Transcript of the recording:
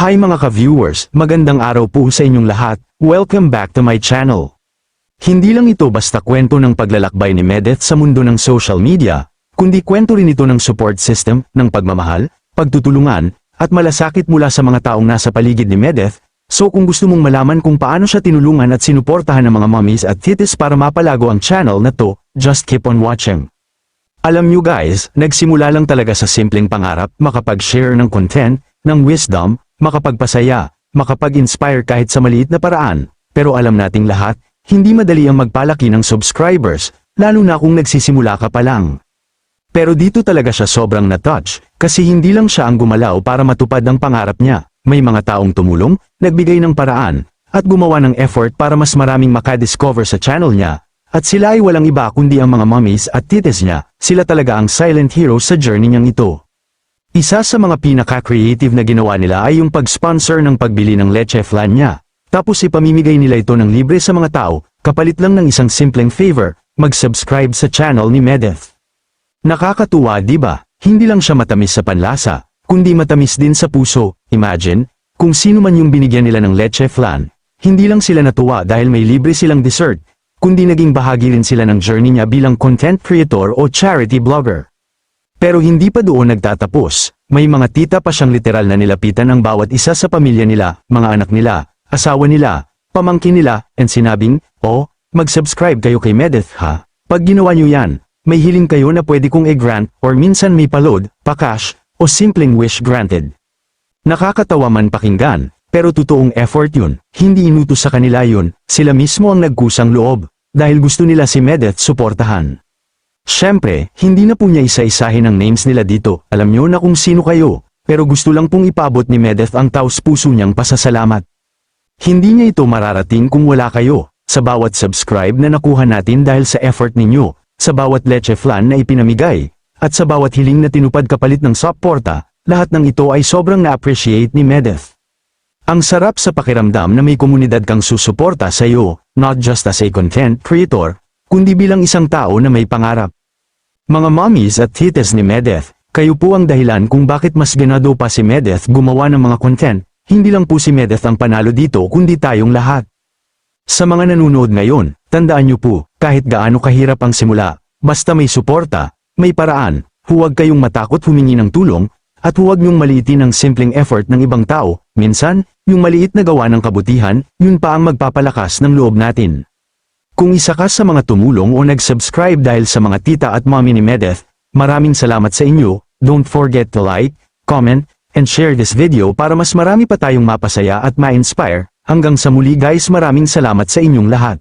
Hi mga ka-viewers, magandang araw po sa inyong lahat, welcome back to my channel. Hindi lang ito basta kwento ng paglalakbay ni Medeth sa mundo ng social media, kundi kwento rin ito ng support system, ng pagmamahal, pagtutulungan, at malasakit mula sa mga taong nasa paligid ni Medeth, so kung gusto mong malaman kung paano siya tinulungan at sinuportahan ng mga mommies at titis para mapalago ang channel na to, just keep on watching. Alam nyo guys, nagsimula lang talaga sa simpleng pangarap, makapag-share ng content, ng wisdom, makapagpasaya, makapag-inspire kahit sa maliit na paraan. Pero alam nating lahat, hindi madali ang magpalaki ng subscribers, lalo na kung nagsisimula ka pa lang. Pero dito talaga siya sobrang na-touch, kasi hindi lang siya ang gumalaw para matupad ang pangarap niya. May mga taong tumulong, nagbigay ng paraan, at gumawa ng effort para mas maraming makadiscover sa channel niya. At sila ay walang iba kundi ang mga mommies at tites niya, sila talaga ang silent hero sa journey niyang ito. Isa sa mga pinaka-creative na ginawa nila ay yung pag-sponsor ng pagbili ng leche flan niya. Tapos ipamimigay nila ito ng libre sa mga tao, kapalit lang ng isang simpleng favor, mag-subscribe sa channel ni Medeth. Nakakatuwa ba? Hindi lang siya matamis sa panlasa, kundi matamis din sa puso. Imagine, kung sino man yung binigyan nila ng leche flan, hindi lang sila natuwa dahil may libre silang dessert, kundi naging bahagi rin sila ng journey niya bilang content creator o charity blogger. Pero hindi pa doon nagtatapos, may mga tita pa siyang literal na nilapitan ang bawat isa sa pamilya nila, mga anak nila, asawa nila, pamangkin nila, and sinabing, oh, mag-subscribe kayo kay Medeth ha. Pag ginawa niyo yan, may hiling kayo na pwede kong i-grant or minsan may palod, pa-cash, o simpleng wish granted. Nakakatawa man pakinggan, pero totoong effort yun, hindi inutos sa kanila yun, sila mismo ang nagkusang loob, dahil gusto nila si Medeth suportahan. Siyempre, hindi na po niya isa-isahin ang names nila dito, alam niyo na kung sino kayo, pero gusto lang pong ipabot ni Medeth ang taos puso niyang pasasalamat. Hindi niya ito mararating kung wala kayo, sa bawat subscribe na nakuha natin dahil sa effort ninyo, sa bawat leche flan na ipinamigay, at sa bawat hiling na tinupad kapalit ng supporta, lahat ng ito ay sobrang na-appreciate ni Medeth. Ang sarap sa pakiramdam na may komunidad kang susuporta sa iyo, not just as a content creator, kundi bilang isang tao na may pangarap. Mga mommies at tites ni Medeth, kayo po ang dahilan kung bakit mas ganado pa si Medeth gumawa ng mga content, hindi lang po si Medeth ang panalo dito kundi tayong lahat. Sa mga nanonood ngayon, tandaan niyo po, kahit gaano kahirap ang simula, basta may suporta, may paraan, huwag kayong matakot humingi ng tulong, at huwag niyong maliitin ang simpleng effort ng ibang tao, minsan, yung maliit na gawa ng kabutihan, yun pa ang magpapalakas ng loob natin. Kung isa ka sa mga tumulong o nag-subscribe dahil sa mga tita at mommy ni Medeth, maraming salamat sa inyo, don't forget to like, comment, and share this video para mas marami pa tayong mapasaya at ma-inspire. Hanggang sa muli guys maraming salamat sa inyong lahat.